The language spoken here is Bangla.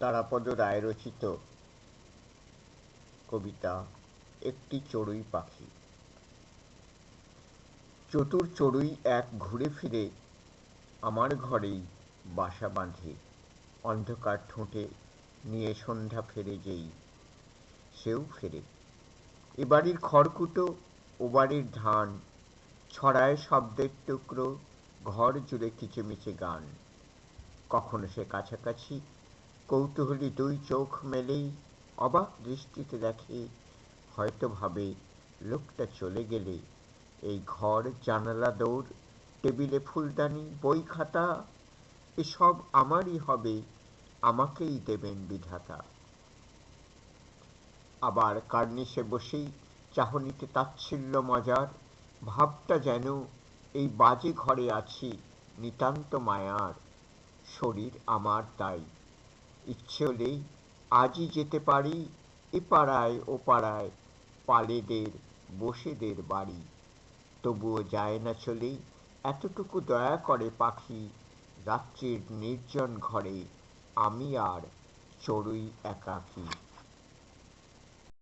তারাপদ রায় রচিত কবিতা, একটি চড়ুই পাখি। চতুর চড়ুই এক ঘুরে ফিরে আমার ঘরেই বাসা বাঁধে। অন্ধকার ঠোঁটে নিয়ে সন্ধ্যা ফেরে যেই, সেও ফেরে। এ বাড়ির খড়কুটো, ও বাড়ির ধান, ছড়ায় শব্দের টুকরো, ঘর জুড়ে কিচেমিচে গান। কখনো সে কাছাকাছি কৌতূহলী দুই চোখ মেলেই অবাক দৃষ্টিতে দেখে, হয়তো ভাবে লোকটা চলে গেলে। এই ঘর, জানালা দৌড় টেবিলে ফুলদানি, বই খাতা, এসব আমারই হবে, আমাকেই দেবেন বিধাতা। আবার কার্নিশে বসেই চাহনিতে তাচ্ছিল্য মজার ভাবটা যেন এই বাজে ঘরে আছি, নিতান্ত মায়ার। শরীর আমার তাই। ইচ্ছে হলেই আজই যেতে পারি, এ পাড়ায় ও পাড়ায় পালেদের, বসেদের বাড়ি। তবুও যায় না চলেই এতটুকু দয়া করে পাখি রাত্রির নির্জন ঘরে, আমি আর চড়ুই একাকী।